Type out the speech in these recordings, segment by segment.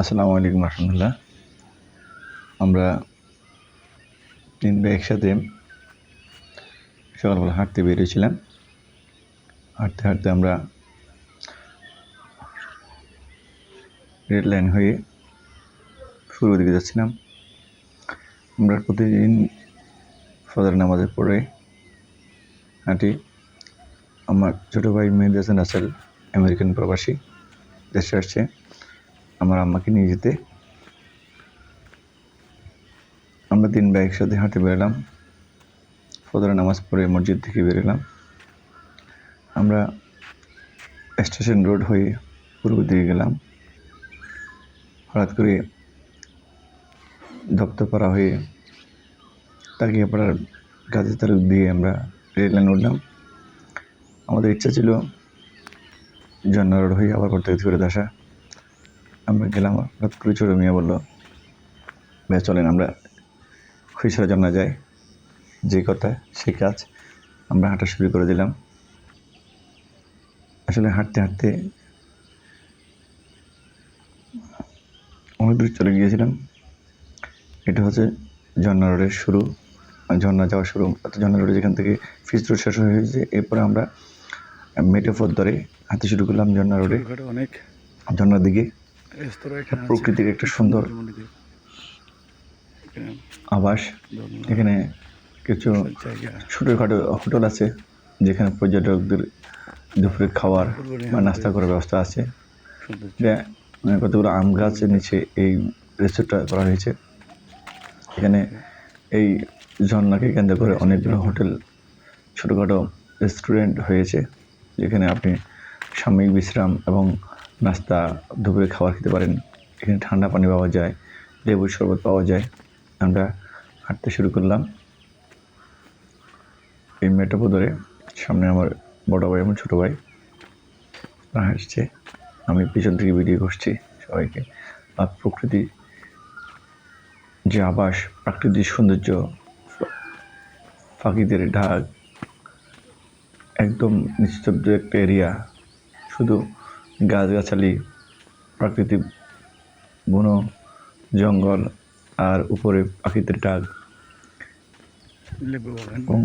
আসসালামু আলাইকুম রহমতুল্লাহ। আমরা তিন ভাই একসাথে সকালবেলা হাঁটতে বেরিয়েছিলাম হাঁটতে হাঁটতে আমরা রেড লাইন হয়ে শুরুর দিকে যাচ্ছিলাম। আমরা প্রতিদিন ফজর নামাজের পরে হাঁটি। আমার ছোটো ভাই মেহেদি হাসান রাসেল, আমেরিকান প্রবাসী, দেশে আসছে। আমার আম্মাকে নিয়ে যেতে। আমরা তিন ভাই একসাথে হাঁটে বেরোলাম ফজরের নামাজ পড়ে মসজিদ থেকে বেরোলাম। আমরা স্টেশন রোড হয়ে পূর্ব দিকে গেলাম। হঠাৎ করে দপ্তরপাড়া হয়ে তাকিয়াপাড়ার গাছের তালুক দিয়ে আমরা রেল লাইন উঠলাম। আমাদের ইচ্ছা ছিল জন্না রোড হয়ে আবার করতে ফিরে আসা। আমরা গেলাম হঠাৎ করে ছোটো মেয়ে বলল ভাই চলেন আমরা খুঁজছাড়া জন্না যাই। যে কথা সেই কাজ আমরা হাঁটা শুরু করে দিলাম। আসলে হাঁটতে হাঁটতে অনেক দূর চলে গিয়েছিলাম। এটা হচ্ছে ঝর্ণা রোডের শুরু ঝর্ণা যাওয়া শুরু। ঝর্ণা রোডে যেখান থেকে ফিস রোড শেষ হয়ে হয়েছে এরপরে আমরা মেটোফোর ধরে হাঁটতে শুরু করলাম ঝর্ণা রোডে। অনেক ঝর্ণার দিকে। প্রকৃতির একটা সুন্দর আবাস। এখানে কিছু ছোটোখাটো হোটেল আছে, যেখানে পর্যটকদের দুপুরে খাওয়ার বা নাস্তা করার ব্যবস্থা আছে। মানে কতগুলো আম গাছের নিচে এই রেস্টুরেন্টটা করা হয়েছে। এখানে এই ঝর্ণাকে কেন্দ্র করে অনেকগুলো হোটেল, ছোটোখাটো রেস্টুরেন্ট হয়েছে, যেখানে আপনি সাময়িক বিশ্রাম এবং নাস্তা দুপুরে খাবার খেতে পারেন। এখানে ঠান্ডা পানি পাওয়া যায়, লেবুর শরবত পাওয়া যায়। আমরা হাঁটতে শুরু করলাম। এই মেটাপো ধরে সামনে আমার বড় ভাই এবং ছোটো ভাই। হাসছে। আমি পিছন থেকে ভিডিও করছি সবাইকে। আর প্রকৃতি যে আবাস, প্রাকৃতিক সৌন্দর্য পাখিদের ঢাক, একদম নিস্তব্ধ একটা এরিয়া শুধু গাছগাছালি প্রাকৃতিক বন জঙ্গল আর উপরে পাখিদের ডাক। এবং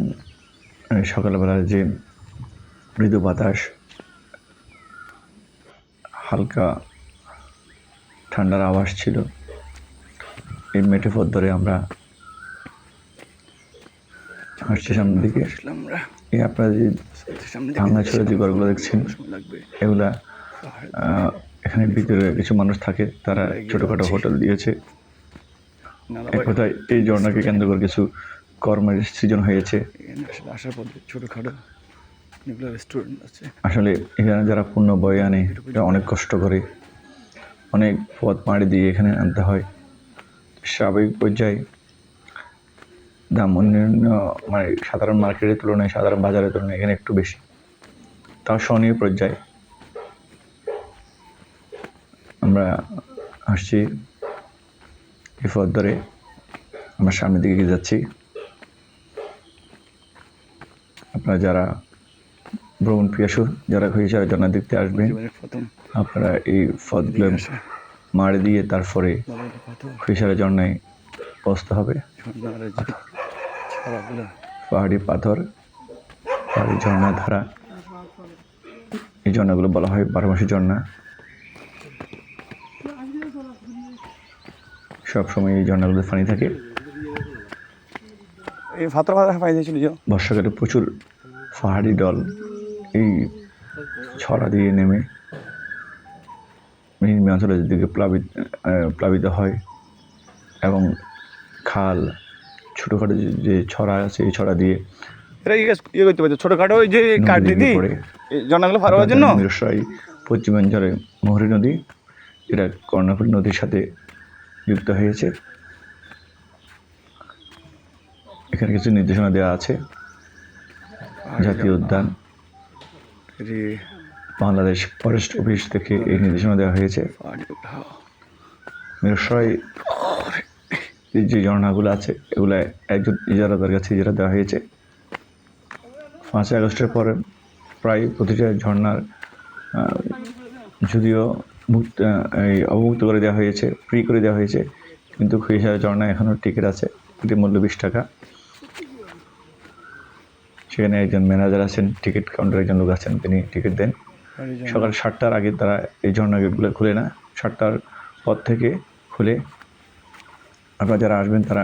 সকালবেলার যে মৃদু বাতাস হালকা ঠান্ডার আভাস ছিল এই মেটেফোর ধরে আমরা হাঁটছি সামনের দিকে। এই আপনারা যে ভাঙা ছেড়ে যে ঘরগুলো দেখছেন এগুলা এখানে ভিতরে কিছু মানুষ থাকে, তারা ছোটোখাটো হোটেল দিয়েছে। এক কথায় এই ঝর্ণাকে কেন্দ্র করে কিছু কর্মের সৃজন হয়েছে। আসার পথে ছোটোখাটো আসলে এখানে যারা পূর্ণ বয়ে আনে অনেক কষ্ট করে। অনেক পথ পাড়ি দিয়ে এখানে আনতে হয়। স্বাভাবিক পর্যায়ে দাম অন্যান্য মানে সাধারণ মার্কেটের তুলনায়, সাধারণ বাজারের তুলনায় এখানে একটু বেশি। তাও সহনীয় পর্যায়ে। আমরা আসছি এই পথ ধরে আমরা সামনের দিকে এগিয়ে যাচ্ছি। আপনারা যারা ভ্রমণ পিয়াসু যারা হয়েছে জন্য দেখতে আসবেন আপনারা এই পথগুলো মারে দিয়ে তারপরে খুশারা ঝর্ণায় বসতে হবে। পাহাড়ি পাথর পাহাড়ি ঝর্ণা ধারা। এই ঝর্ণাগুলো বলা হয় বারো মাসি ঝর্ণা। সবসময় এই ঝর্ণাগুলোতে পানি থাকে। এই ফাতর ফাতর পাই দিয়েছিল যে বর্ষাকালে প্রচুর পাহাড়ি দল এই ছড়া দিয়ে নেমে। অঞ্চলের দিকে প্লাবিত প্লাবিত হয় এবং খাল ছোটোখাটো যে- যে ছড়া আছে এই ছড়া দিয়ে এটা ইয়ে করতে পারছ? ছোটোখাটো ওই যে কাঠ দিদি? জন্নাগুলো ফার হওয়ার জন্য? পশ্চিমাঞ্চলে মোহরী নদী যেটা কর্ণফুলী নদীর সাথে যুক্ত হয়েছে। এখানে কিছু নির্দেশনা দেওয়া আছে। জাতীয় উদ্যান। বাংলাদেশ ফরেস্ট অফিস থেকে এই নির্দেশনা দেওয়া হয়েছে। যে ঝর্ণাগুলো আছে এগুলো একজন ইজারাদার কাছে ইজারা দেওয়া হয়েছে। পাঁচই আগস্টের পরে প্রায় প্রতিটা ঝর্ণার যদিও মুক্ত এই অবমুক্ত করে দেওয়া হয়েছে ফ্রি করে দেওয়া হয়েছে কিন্তু খুঁইসারা ঝর্ণা এখনও টিকিট আছে এটি মূল্য বিশ টাকা। সেখানে একজন ম্যানেজার আছেন টিকিট কাউন্টার একজন লোক আছেন তিনি টিকিট দেন। সকাল সাতটার আগে তারা এই ঝর্ণা গেটগুলো খুলে না সাতটার পর থেকে খুলে। আপনারা যারা আসবেন তারা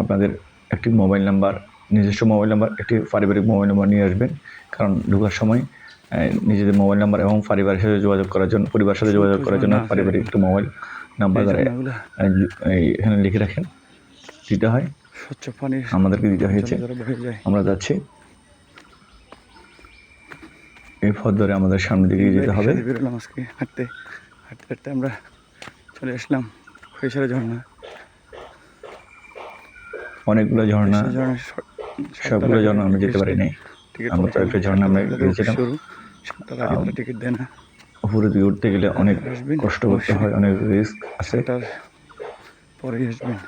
আপনাদের একটি মোবাইল নাম্বার নিজস্ব মোবাইল নাম্বার একটি পারিবারিক মোবাইল নাম্বার নিয়ে আসবেন কারণ ঢোকার সময় নিজেদের মোবাইল নাম্বার এবং পরিবারের সাথে যোগাযোগ করার জন্য পরিবারের সাথে যোগাযোগ করার জন্য পারিবারিক একটু মোবাইল নাম্বার এখানে লিখে রাখেন দিতে হয়। স্বচ্ছ পানির আমাদেরকে দিতে হয়েছে। আমরা যাচ্ছি। এই পথ ধরে আমাদের সামনের দিকে যেতে হবে। বেরোলাম আজকে হাঁটতে হাঁটতে হাঁটতে আমরা চলে আসলাম। খৈসারা ঝর্ণা। অনেকগুলো ঝর্ণা সবগুলো ঝর্ণা আমরা যেতে পারি নাই আমরা কয়েকটা ঝর্ণা। গিয়েছিলাম। টিকিট দেয় না উপরে দিকে উঠতে গেলে অনেক কষ্ট করতে হয় অনেক রিস্ক আছে আসবেন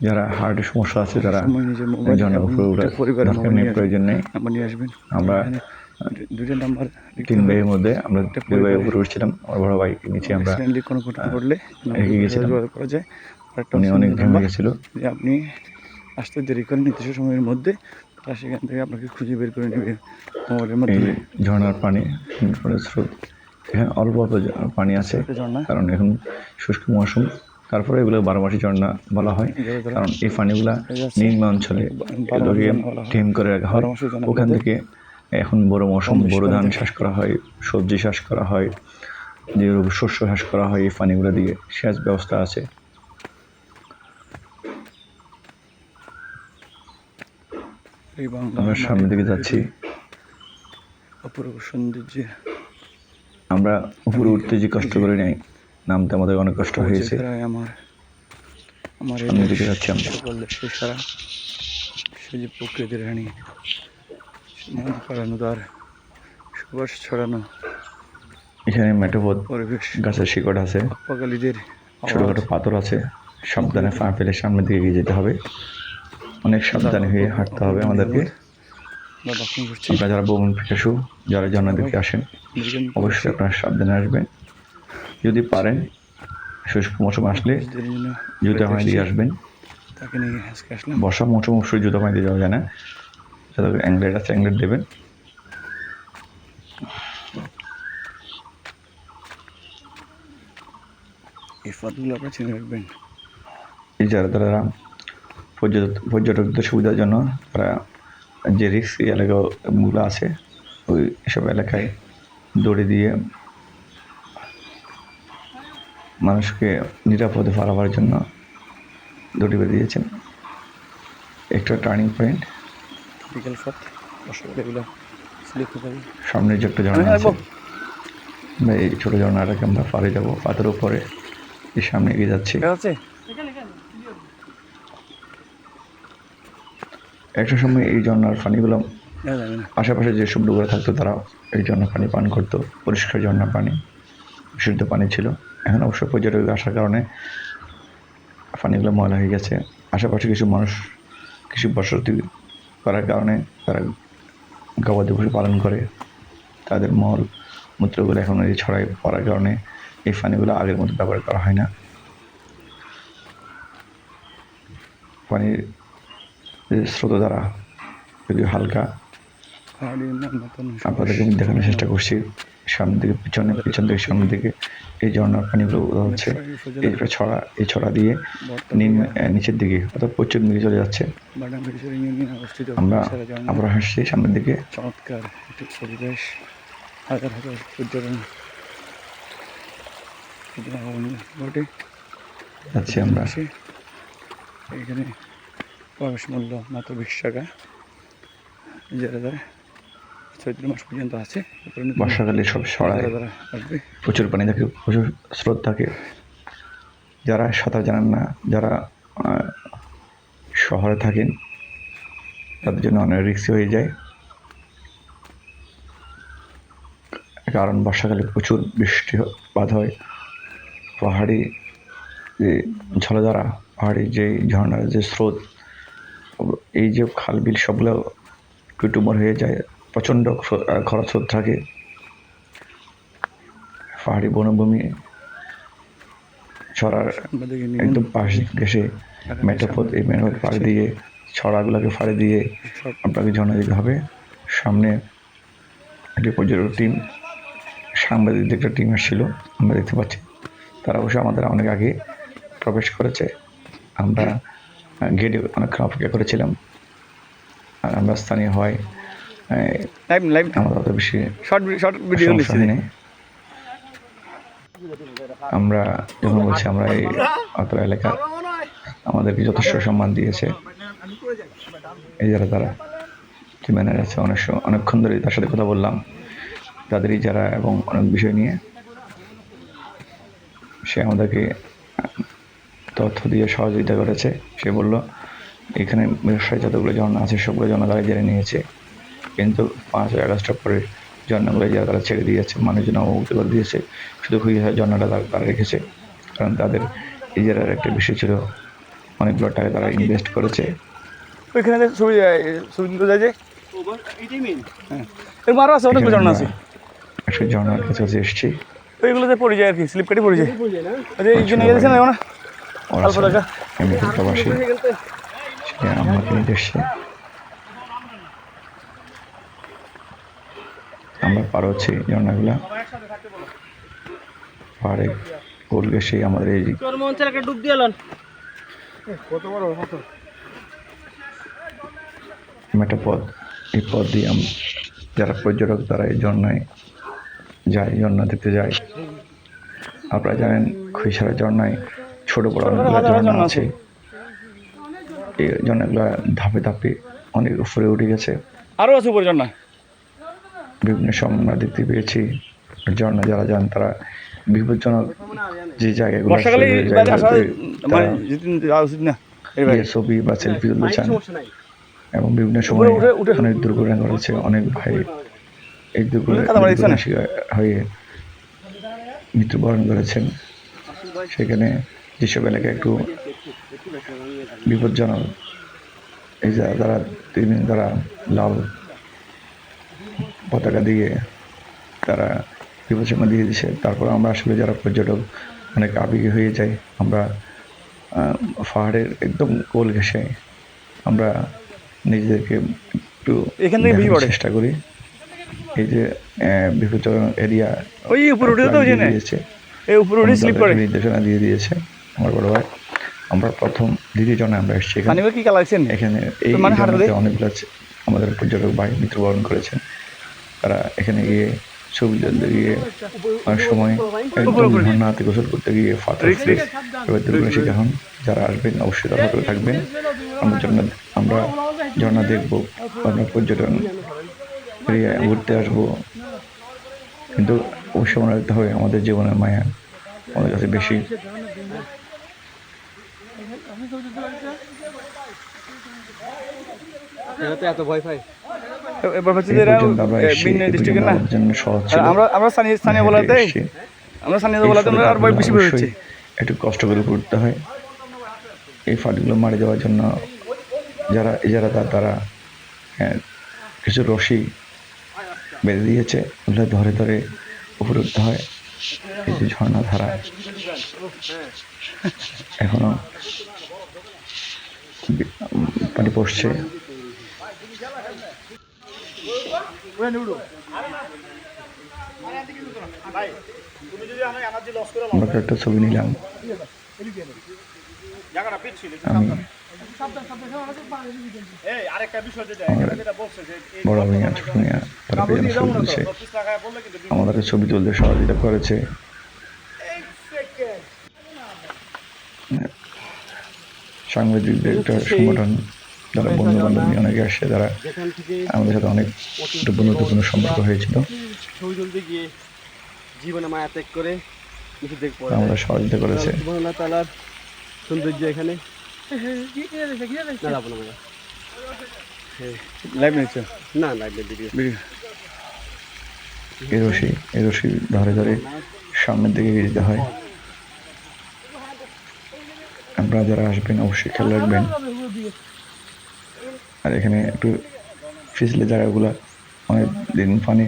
যারা হার্টের সমস্যা আছে তারা ঝর্ণার উপরে দরকার নেই। প্রয়োজন নেই আসবেন আমরা দুইটা নাম্বার তিন। ভাইয়ের মধ্যে আমরা একটা দুই ভাই উপরে উঠছিলাম আমার বড় ভাই নিচে আমরা কোনো ঘটনা ঘটলে গেছিলাম। করা যায় উনি অনেক ঘেমে গেছিল যে আপনি আসতে দেরি করেন নির্দিষ্ট সময়ের মধ্যে তারা সেখান থেকে আপনাকে খুঁজে বের করে নেবে মোবাইলের এই মাধ্যমে ঝর্ণার পানি সুন্দর স্রোত এখানে অল্প অল্প পানি আছে ঝর্ণা কারণ এখন শুষ্ক মৌসুম তারপরে এগুলো বারো মাসি ঝর্ণা বলা হয় কারণ এই পানিগুলা। নিম্ন অঞ্চলে হয়। টিম করে রাখা হয় ওখান থেকে এখন বড় মৌসুম বড় ধান। চাষ করা হয় সবজি চাষ করা হয় যে শস্য চাষ করা হয় এই পানিগুলো দিয়ে সেচ ব্যবস্থা আছে এই বাংলা আমরা সামনের দিকে যাচ্ছি। অপূর্ব সৌন্দর্যের আমরা উপরে উঠতে যে কষ্ট করে নেই নামতে আমাদের অনেক কষ্ট হয়েছে। আমার। আমার এই সামনের দিকে যাচ্ছি আমরা। সারা যে প্রকৃতির রানী মন করানো তার সুবাস ছড়ানো এখানে মেটোপথ গাছের শিকড় আছে ছোটোখাটো পাথর আছে সাবধানে পা ফেলে সামনের দিকে এগিয়ে যেতে হবে। অনেক সাবধানে হয়ে হাঁটতে হবে আমাদেরকে। আপনারা যারা ভ্রমণ পিছাসু যারা জান্নার দিকে আসেন অবশ্যই আপনারা সাবধানে আসবেন। যদি পারেন শুষ্ক মৌসুম আসলে জুতা পানি দিয়ে আসবেন। বর্ষা মৌসুম অবশ্যই জুতা পানি দিয়ে যাওয়া যায় না। যাদের অ্যাংলেট আছে অ্যাংলেট দেবেন। এই পথগুলো আপনারা চিনে রাখবেন। এই যারা তারা পর্যটকদের সুবিধার জন্য তারা যে রিস্ক এলাকাগুলো আছে ওই সব এলাকায় দড়ি দিয়ে মানুষকে নিরাপদে পারাবার জন্য দড়ি বেঁধে দিয়েছেন। একটা টার্নিং পয়েন্ট পারে। সামনে যে একটা ঝর্ণা আছে। এই ছোটো ঝর্ণাটাকে আমরা পাড়ে যাব পাথর উপরে। এই সামনে এগিয়ে যাচ্ছি। একটা সময় এই ঝর্ণার পানিগুলো আশেপাশে যে সব ডুবরা থাকতো তারা এই ঝর্ণা পানি পান করতো পরিষ্কার ঝর্ণা পানি বিশুদ্ধ পানি ছিল। এখন অবশ্য পর্যটক আসার কারণে পানিগুলো ময়লা হয়ে গেছে। আশেপাশে কিছু মানুষ কৃষি বসতি করার কারণে তারা গবাদি পশু পালন করে। তাদের মল মূত্রগুলো এখন এই ছড়াই পড়ার কারণে এই পানিগুলো আগের মতো ব্যবহার করা হয় না। পানির স্রোত দ্বারা যদিও হালকা। আপনাদেরকে আমি দেখানোর চেষ্টা করছি। সামনের দিকে পিছনে পিছন থেকে সামনের দিকে এই ঝর্ণার পানিগুলো হচ্ছে। এই ছড়া এই ছড়া দিয়ে নিম্ন নিচের দিকে অর্থাৎ প্রচুর দিকে চলে যাচ্ছে। আমরা আমরা হাসছি সামনের দিকে। চমৎকার একটি পরিবেশ। হাজার হাজার পর্যটন ঘটে যাচ্ছি আমরা। এখানে প্রবেশ মূল্য মাত্র বিশ টাকা। যারা যারা চৈত্র মাস পর্যন্ত আছে। বর্ষাকালে সব আসবে। প্রচুর পানি থাকে প্রচুর স্রোত থাকে। যারা সাঁতার জানেন না যারা শহরে থাকেন তাদের জন্য অনেক রিক্সি হয়ে যায়। কারণ বর্ষাকালে প্রচুর বৃষ্টি বৃষ্টিপাত হয়। পাহাড়ি যে ঝলধারা পাহাড়ি যে ঝর্ণার যে স্রোত এই যে খাল বিল সবগুলো টুটুমর হয়ে যায় প্রচণ্ড খ- আহ, খরা স্রোত থাকে। পাহাড়ি বনভূমি ছড়ার একদম পাশ ঘেসে মেটাপথ এই মেটাপথ পাড়ি দিয়ে ছড়াগুলোকে ফাড়ি দিয়ে আপনাকে ঝর্ণা যেতে হবে। সামনে একটি পর্যটক টিম সাংবাদিকদের একটা টিম এসেছিল আমরা দেখতে পাচ্ছি। তারা অবশ্য আমাদের অনেক আগে প্রবেশ করেছে। আমরা গেটে অনেকক্ষণ অপেক্ষা করেছিলাম। আর আমরা স্থানীয় হয় লাইভ লাইভ আমাদের অত বেশি শর্ট শর্ট ভিডিও নিচ্ছি আমরা যখন বলছি আমরা এই অত্র এলাকা আমাদেরকে যথেষ্ট সম্মান দিয়েছে। এই যারা তারা কি ম্যানেজার আছে অনেক অনেকক্ষণ ধরে তার সাথে কথা বললাম। তাদেরই যারা এবং অনেক বিষয় নিয়ে সে আমাদেরকে তথ্য দিয়ে সহযোগিতা করেছে। সে বলল এখানে ব্যবসায় যতগুলো ঝর্ণা আছে সবগুলো ঝর্ণা তারা জেনে নিয়েছে। কিন্তু পাঁচই আগস্টের পরে ঝর্ণাগুলো যারা তারা ছেড়ে দিয়েছে মানুষজন অবগত করে দিয়েছে। শুধু খুঁজে ঝর্ণাটা তারা তারা রেখেছে। কারণ তাদের ইজারার একটা বিষয় ছিল। অনেকগুলো টাকা তারা ইনভেস্ট করেছে। ওইখানে ছবি যায় যে? হ্যাঁ। এরকম আরও আছে অনেকগুলো ঝর্ণা আছে। ঝর্ণার কাছে এসেছি। ওইগুলোতে পড়ে যায় আর কি স্লিপ কেটে পড়ে যায়। যে এই জন্য গেছে না প্রবাসী সে আমাকে নিয়ে আমরা পার হচ্ছি ঝর্ণাগুলা পাহাড়ে গোল গেছে আমাদের এই একটা ডুব দিয়ে লন। মেটা পথ এই পথ দিয়ে আম- যারা পর্যটক তারা এই ঝর্ণায় যায় ঝর্ণা দেখতে যায়। আপনারা জানেন খুইসারা ঝর্ণায় ছোট বড় অনেকগুলো ঝর্ণা আছে। এই ঝর্ণাগুলো ধাপে ধাপে অনেক উপরে উঠে গেছে। আরও আছে উপরে ঝর্ণা বিভিন্ন সময় আমরা দেখতে পেয়েছি ঝর্ণা যারা যান তারা বিপজ্জনক যে জায়গাগুলো জায়গাগুলোতে মানে ছবি বা সেলফি তুলতে চান। এবং বিভিন্ন সময় অনেক দুর্ঘটনা ঘটেছে অনেক ভাই এই দুর্ঘটনা হয়ে মৃত্যুবরণ করেছেন। সেখানে যেসব এলাকায় একটু বিপজ্জনক। এই যে তারা তিন তারা লাল পতাকা দিয়ে তারা বিপজ্জনক দিয়ে দিছে তারপর আমরা আসলে যারা পর্যটক অনেক আবেগী হয়ে যাই আমরা পাহাড়ের একদম কোল ঘেসে আমরা নিজেদেরকে একটু। চেষ্টা করি। এই যে বিপজ্জনক এরিয়া ওই উপরে উঠে তো এই উপরে উঠে স্লিপ করে। নির্দেশনা দিয়ে দিয়েছে। আমার বড় ভাই। আমরা প্রথম দ্বিতীয় জনে আমরা এসেছি এখানে। কি কালা লাগছেন এখানে এই মানে? অনেকগুলো আছে- আমাদের পর্যটক ভাই মৃত্যুবরণ করেছেন তারা এখানে গিয়ে ছবি তুলতে গিয়ে অনেক সময় ঝর্ণা হাতে গোসল করতে গিয়ে risk. এবার দুর্ঘটনা হন। যারা আসবেন অবশ্যই সতর্ক থাকবেন। আমরা ঝর্ণা আমরা ঝর্ণা দেখব আমরা পর্যটন এরিয়ায় ঘুরতে আসব। কিন্তু অবশ্যই মনে রাখতে হবে আমাদের জীবনের মায়া আমাদের কাছে বেশি। এত ভয় পাই এবার হচ্ছে এই যে এরা পর্যন্ত আমরা এসেছি, বিভিন্ন এই ডিস্ট্রিক্টের না? আমাদের জন্য সহজ আর ছিল আমরা আমরা স্থানীয় স্থানীয় বলাতে আমরা স্থানীয় বলাতে আমরা আর ভয় বেশি বের হচ্ছে একটু কষ্ট করে করতে হয়। এই ফাটগুলো মারে যাওয়ার জন্য যারা যারা তার তারা হ্যাঁ, কিছু রশি বেঁধে দিয়েছে ওগুলো ধরে ধরে উপরে উঠতে হয়। এই যে ঝর্ণা ধারা এখনও পানি পড়ছে। আমরা একটা ছবি নিলাম। আমি আমাদেরকে ছবি তুলতে সহযোগিতা করেছে। সাংবাদিকদের একটা সংগঠন যারা বন্ধু বান্ধব নিয়ে অনেকে আসছে তারা আমাদের সাথে অনেক বন্ধুত্বপূর্ণ সম্পর্ক হয়েছিল। ছবি তুলতে গিয়ে জীবনে মায়া ত্যাগ করে আমরা সহযোগিতা করেছে। সৌন্দর্য এখানে। লাইভ নিচ্ছে না ভিডিও রশি ধরে ধরে সামনের দিকে যেতে হয়। আপনারা যারা আসবেন অবশ্যই খেয়াল রাখবেন। আর এখানে একটু ফিসলে জায়গাগুলো অনেক দিন পানি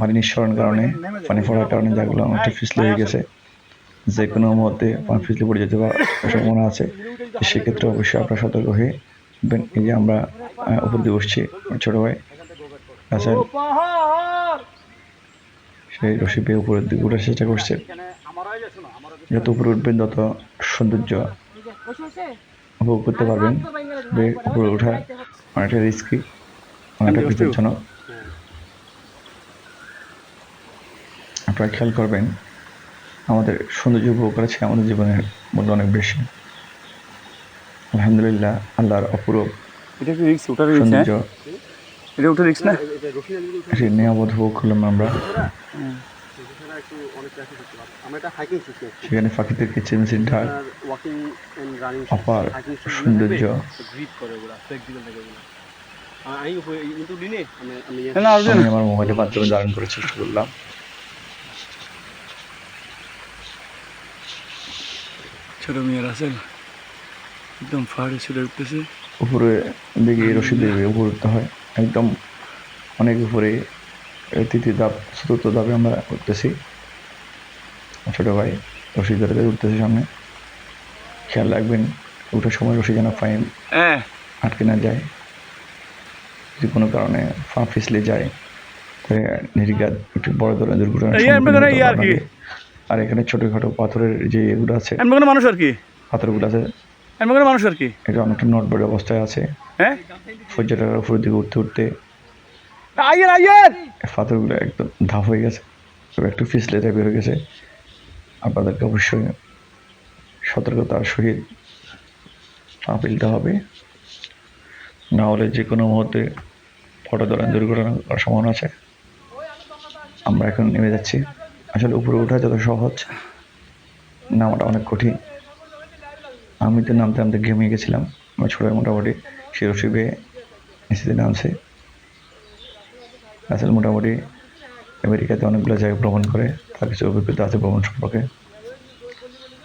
পানি নিঃসরণের কারণে পানি পড়ার কারণে জায়গাগুলো অনেকটা পিছলে হয়ে গেছে। যে কোনো মুহূর্তে পানি পিছলে পড়ে যেতে সম্ভাবনা আছে। সেক্ষেত্রে অবশ্যই আপনারা সতর্ক হয়ে। এই যে আমরা উপর দিয়ে উঠছি আমার ছোটো ভাই। রাসেল সেই রশি পেয়ে উপরের দিকে উঠার চেষ্টা করছে। যত উপরে উঠবেন তত সৌন্দর্য উপভোগ করতে পারবেন। উপরে ওঠা অনেকটা রিস্কি অনেকটা বিপজ্জনক আপনারা খেয়াল করবেন আমাদের সৌন্দর্য উপভোগ করেছে আমাদের জীবনের মূল্য অনেক বেশি। আলহামদুলিল্লাহ আল্লাহর অপূরব এটা রিক্স রিক্স হ্যাঁ? সৌন্দর্য। এটা ওটা রিক্স না? নিয়ামত উপভোগ করলাম আমরা। এছাড়া একটু অনেক ট্রাফিক হতে পারে আমরা এটা হাইকিং শিখছি সেখানে পাখিদের কিচিরমিচির ঢাক ওয়াকিং এন্ড রানিং অপার সৌন্দর্য গ্রিপ করে ওগুলা ফ্লেক্সিবল থাকে ওগুলা। আমি আমার মোবাইলের মাধ্যমে ধারণ করার চেষ্টা করলাম। ছোট মেয়ে রাসেল একদম ফাড়ে ছুটে উঠতেছে। উপরে দিকে রশি দিয়ে উপরে উঠতে হয়। একদম অনেক উপরে তৃতীয় ধাপ চতুর্থ ধাপে আমরা উঠতেছি। ছোটো ভাই রশি ধরে ধরে উঠতেছি সামনে। খেয়াল রাখবেন উঠার সময় রশি যেন ফাইন হ্যাঁ। আটকে না যায়। যদি কোনো কারণে পা পিছলে যায় তাহলে নির্ঘাত একটু বড় ধরনের দুর্ঘটনা আর এখানে ছোটোখাটো পাথরের যে এগুলো আছে মানুষ আর কি? পাথরগুলো আছে মানুষ আর কি? এটা অনেকটা নটবড় অবস্থায় আছে। হ্যাঁ? পর্যটকের উপরের দিকে উঠতে উঠতে আইয়ের আইয়ের! পাথরগুলো একদম ধাপ হয়ে গেছে একটু পিছলে টাইপের হয়ে গেছে। আপনাদেরকে অবশ্যই সতর্কতার সহিত পা ফেলতে হবে। না হলে যে কোনো মুহূর্তে ফটো ধরেন দুর্ঘটনা করার সম্ভাবনা আছে। আমরা এখন নেমে যাচ্ছি। আসলে উপরে ওঠা যত সহজ, নামাটা অনেক কঠিন। আমি তো নামতে নামতে ঘেমে গেছিলাম। আমার ছোটো মোটামুটি সে রসি বেয়ে নিচেতে নামছে। আসলে মোটামুটি আমেরিকাতে অনেকগুলো জায়গা ভ্রমণ করে। তার কিছু অভিজ্ঞতা আছে ভ্রমণ সম্পর্কে।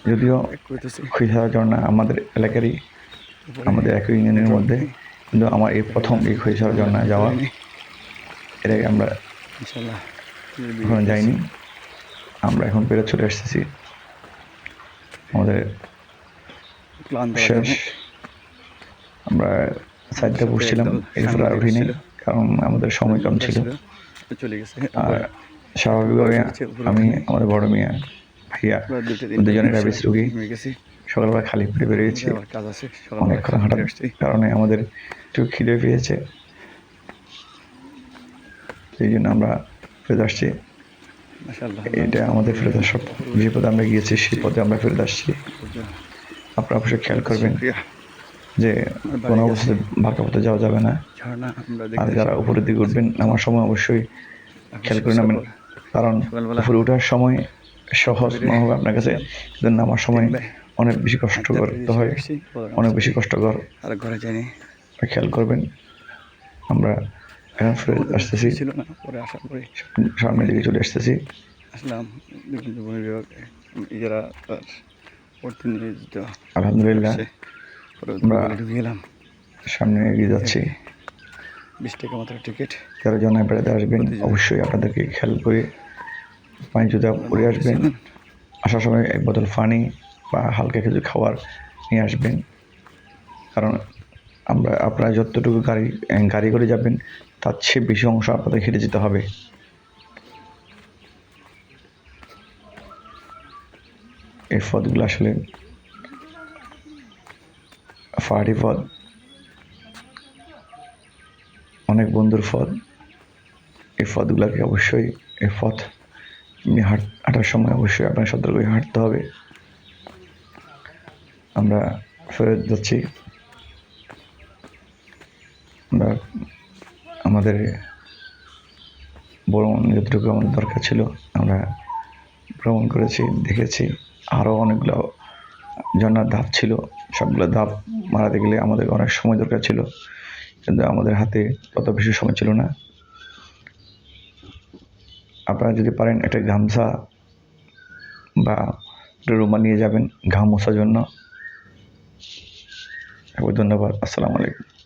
যদিও খৈসারা ঝর্ণা আমাদের এলাকারই আমাদের একই ইউনিয়নের মধ্যে কিন্তু আমার এই প্রথম এই খৈসারা ঝর্ণা যাওয়া এর আগে আমরা ওখানে যাইনি। আমরা এখন পেরে চলে আসতেছি। আমাদের শেষ। আমরা সাইডটা বসছিলাম এরপর আর উঠিনি কারণ আমাদের সময় কম ছিল। চলে গেছে। আর স্বাভাবিকভাবে আমি আমাদের বড় মিয়া ভাইয়া আমরা দুটো দুজনে ডায়াবেটিস রোগী। সকালবেলা খালি পেটে বেরিয়েছি আবার কাজ আছে অনেকক্ষণ হাঁটার আসছি। কারণে আমাদের একটু খিদে পেয়েছে। সেই জন্য আমরা ফেরত আসছি। এটা আমাদের ফেরত আসার। যে পথে আমরা গিয়েছি সেই পথে আমরা ফেরত আসছি। আপনারা অবশ্যই খেয়াল করবেন যে কোনো অবস্থায় বাঁকা পথে যাওয়া যাবে না। আর যারা উপরের দিকে উঠবেন আমার সময় অবশ্যই খেয়াল করে নামেন কারণ সকালবেলা উপরে ওঠার সময় সহজ মনে হবে আপনার কাছে কিন্তু নামার সময় অনেক বেশি কষ্ট করতে হয়। অনেক বেশি কষ্টকর। আর ঘরে যাইনি খেয়াল করবেন আমরা এখন ফিরে আসতেছি। ছিল না পরে আসার পরে। সামনের দিকে চলে আসতেছি। আসলাম বিভিন্ন বন বিভাগ যারা প্রতিনিধিত্ব আলহামদুলিল্লাহ। আমরা- গেলাম। সামনে এগিয়ে যাচ্ছি। বিশ টাকা মাত্র টিকিট যারা জনায় বেড়াতে আসবেন। অবশ্যই আপনাদেরকে খেয়াল করে পানি জুতা পরে আসবেন, আসার সময় এক বোতল পানি বা হালকা কিছু খাবার নিয়ে আসবেন। কারণ আমরা, আপনারা যতটুকু গাড়ি গাড়ি করে যাবেন, তার চেয়ে বেশি অংশ আপনাদের হেঁটে যেতে হবে। এই পথগুলো আসলে পাহাড়ি পথ অনেক বন্ধুর পথ এই পথগুলোকে অবশ্যই এই পথ হাঁটার সময় অবশ্যই আপনার সতর্ক হাঁটতে হবে। আমরা ফেরত যাচ্ছি। আমরা, আমাদের ভ্রমণ যতটুকু আমাদের দরকার ছিল, আমরা ভ্রমণ করেছি, দেখেছি। আরও অনেকগুলো ঝর্ণার ধাপ ছিল। সবগুলো ধাপ মারাতে গেলে আমাদের অনেক সময় দরকার ছিল। কিন্তু আমাদের হাতে তত বেশি সময় ছিল না। আপনারা যদি পারেন একটা গামছা বা রুমাল নিয়ে যাবেন ঘাম মোছার জন্য। ধন্যবাদ। আসসালামু আলাইকুম।